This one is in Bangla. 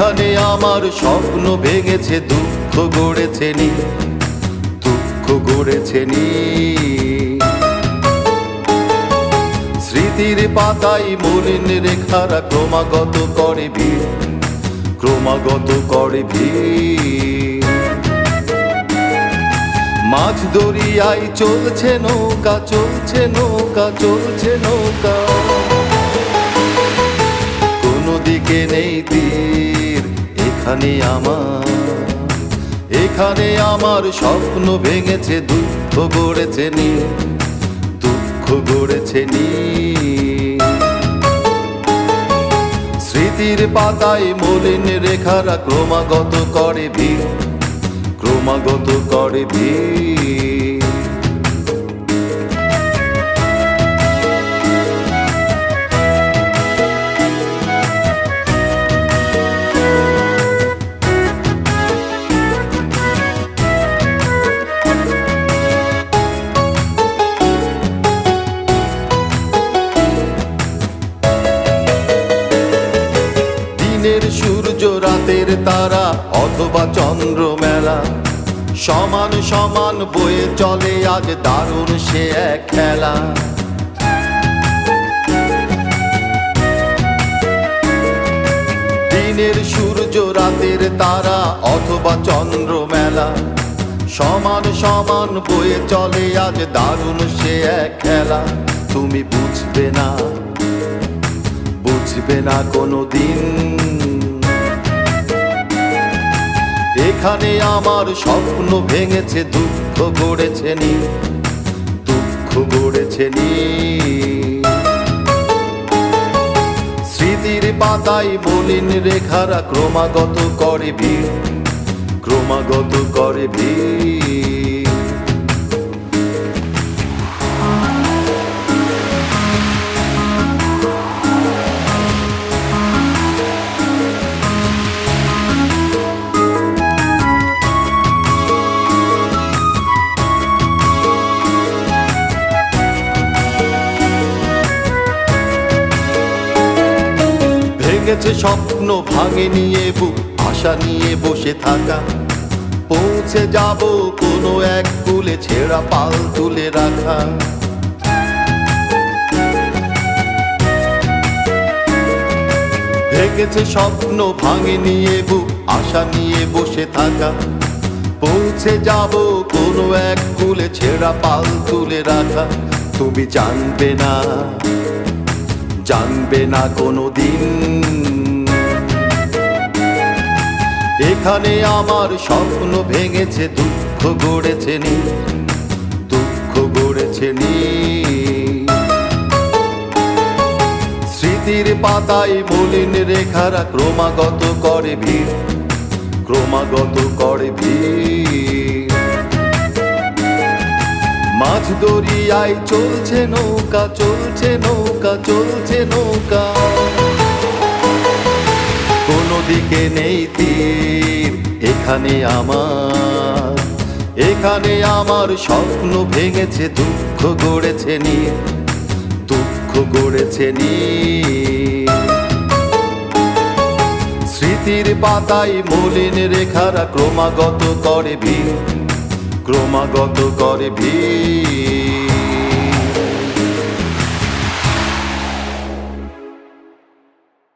এখানে আমার স্বপ্ন ভেঙেছে, দুঃখ গড়েছে নি। দুঃখ গড়েছে নি। স্মৃতির পাতায় মলিন রেখারা ক্রমাগত করে ভিড়, ক্রমাগত করে মাছ দরিয়ায় চলছে নৌকা চলছে নৌকা চলছে নৌকা। কোনো দিকে নেই এখানে আমার এখানে আমার স্বপ্ন ভেঙেছে, দুঃখ গড়েছে নি দুঃখ গড়েছে নি স্মৃতির পাতায় মলিন রেখারা ক্রমাগত করে ভিড়, ক্রমাগত করে ভিড়। রাতের তারা অথবা চন্দ্র মেলা সমান সমান বয়ে চলে, আজ দারুণ সে এক খেলা দিনের সূর্য, রাতের তারা অথবা চন্দ্র মেলা সমান সমান বয়ে চলে, আজ দারুণ সে এক খেলা তুমি বুঝবে না বুঝবে না কোনো দিন এখানে আমার স্বপ্ন ভেঙেছে, দুঃখ গড়েছে নি, দুঃখ গড়েছে নি। স্মৃতির পাতায় মলিন রেখারা ক্রমাগত করে ভিড় ক্রমাগত করে ভিড় ভেঙেছে স্বপ্ন ভাঙে নিয়ে বুক, আশা নিয়ে বসে থাকা। পৌঁছে যাব কোনো এক কুলে, ছেঁড়া পাল তুলে রাখা। ভেঙেছে স্বপ্ন ভাঙে নিয়ে বুক, আশা নিয়ে বসে থাকা। পৌঁছে যাব কোনো এক কুলে, ছেঁড়া পাল তুলে রাখা। তুমি জানবে না। জানবে না কোনো দিন এখানে আমার স্বপ্ন ভেঙেছে, দুঃখ গড়েছে নি, দুঃখ গড়েছে নি। স্মৃতির পাতায় মলিন রেখারা ক্রমাগত করে ভিড়, ক্রমাগত করে ভিড়। মাছ দরিয়ায় চলছে নৌকা চলছে নৌকা চলছে নৌকা। কোনো দিকে নেই তীর, এখানে আমার এখানে আমার স্বপ্ন ভেঙেছে, দুঃখ গড়েছে নি দুঃখ গড়েছে নি স্মৃতির পাতায় মলিন রেখারা ক্রমাগত করে ভিড় ক্রমাগত করে ভিড়